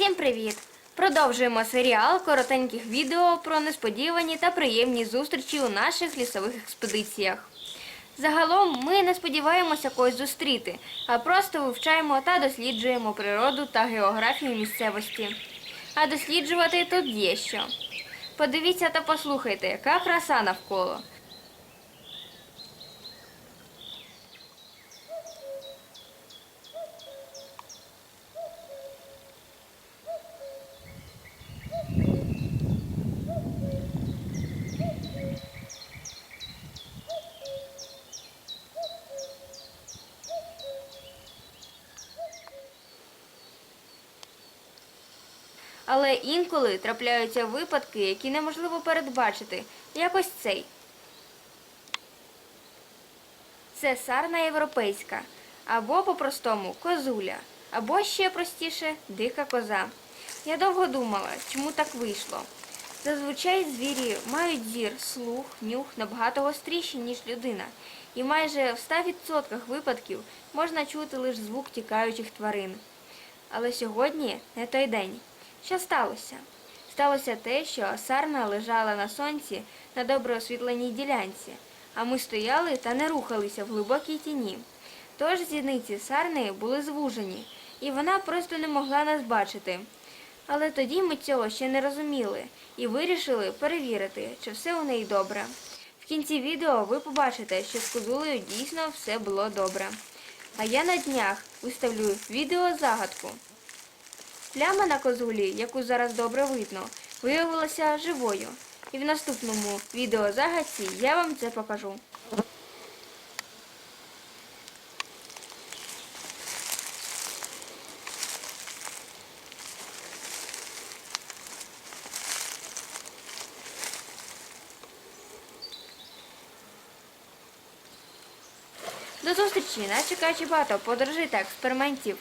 Всім привіт! Продовжуємо серіал коротеньких відео про несподівані та приємні зустрічі у наших лісових експедиціях. Загалом ми не сподіваємося когось зустріти, а просто вивчаємо та досліджуємо природу та географію місцевості. А досліджувати тут є що. Подивіться та послухайте, яка краса навколо. Але інколи трапляються випадки, які неможливо передбачити, як ось цей. Це сарна європейська, або по-простому козуля, або ще простіше дика коза. Я довго думала, чому так вийшло. Зазвичай звірі мають зір, слух, нюх набагато гостріші, ніж людина, і майже в 100% випадків можна чути лише звук тікаючих тварин. Але сьогодні не той день. Що сталося? Сталося те, що сарна лежала на сонці на добре освітленій ділянці, а ми стояли та не рухалися в глибокій тіні. Тож зіниці сарни були звужені, і вона просто не могла нас бачити. Але тоді ми цього ще не розуміли і вирішили перевірити, чи все у неї добре. В кінці відео ви побачите, що з козулею дійсно все було добре. А я на днях виставлю відео загадку. Пляма на козулі, яку зараз добре видно, виявилася живою. І в наступному відеозагадці я вам це покажу. До зустрічі! Нас чекає багато подорожей та експериментів.